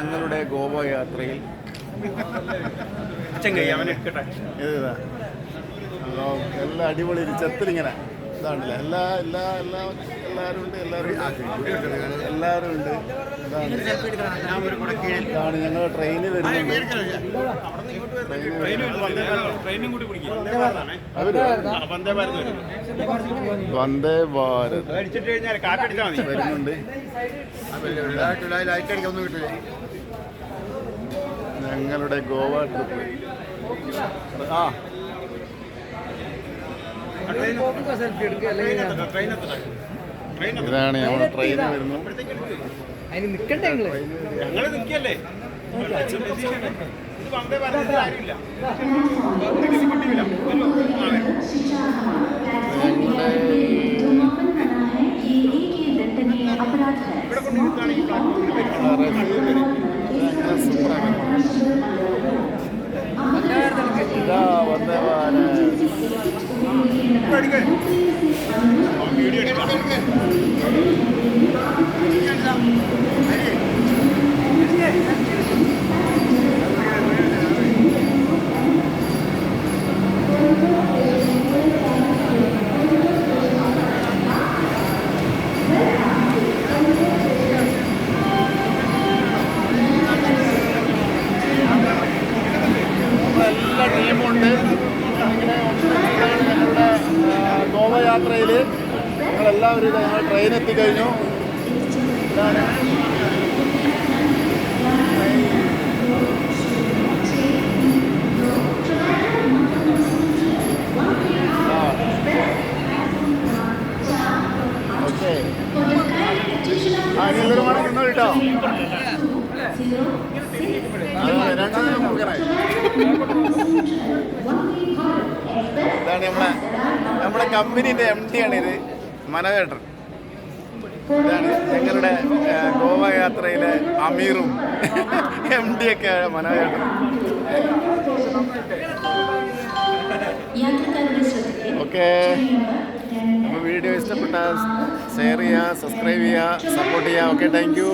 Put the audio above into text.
ഞങ്ങളുടെ ഗോവ യാത്രയിൽ എല്ലാം അടിപൊളി ചെത്തിലിങ്ങനെ. ഇതാണല്ലേ? എല്ലാ എല്ലാ എല്ലാ എല്ലാവരും ഉണ്ട് എല്ലാവരും. എല്ലാവരും ഉണ്ട്. ഇതാണ്. ഞങ്ങൾ ട്രെയിനിൽ വരുന്നുണ്ട് വന്ദേ ഭാരത്. വരുന്നുണ്ട്. ലൈറ്റ് അടിക്കാൻ ഒന്നും കിട്ടില്ല ഞങ്ങളുടെ ഗോവ ട്രിപ്പ്. ആ. ഇതാണ് ഞങ്ങൾ ട്രെയിൻ വരുന്നു അതിന് നിക്കണ്ടേ ഞങ്ങൾ ഞങ്ങൾ നിൽക്കല്ലേ വന്ദേ ഭാരത് കാര്യമില്ല. ഞങ്ങളുടെ ഇവിടെ കൊണ്ടിരുത്താണെങ്കിൽ പ്ലാറ്റ്ഫോമിൽ വരും ഇതാ വന്ദേ ഭാരത് വീഡിയോ എടുക്കാം. എല്ലാ ടീമുണ്ട്. ഇങ്ങനെ ഞങ്ങളുടെ ഗോവയാത്രയിൽ ഞങ്ങളെല്ലാവരും ഞങ്ങൾ ട്രെയിൻ എത്തിക്കഴിഞ്ഞു. ഇതാണ്. ഓക്കെ ആ എല്ലാവരും വേണം ഇന്ന് കേട്ടോ. ഇതാണ് നമ്മളെ നമ്മളെ കമ്പനീന്റെ എം ഡി ആണ് ഇത് മനോജേട്ടൻ. ഇതാണ് ഞങ്ങളുടെ ഗോവ യാത്രയിലെ അമീറും എം ഡി ഒക്കെ മനോജേട്ടൻ. ഓക്കെ. വീഡിയോ ഇഷ്ടപ്പെട്ട ഷെയർ ചെയ്യുക സബ്സ്ക്രൈബ് ചെയ്യുക സപ്പോർട്ട് ചെയ്യുക. Okay thank you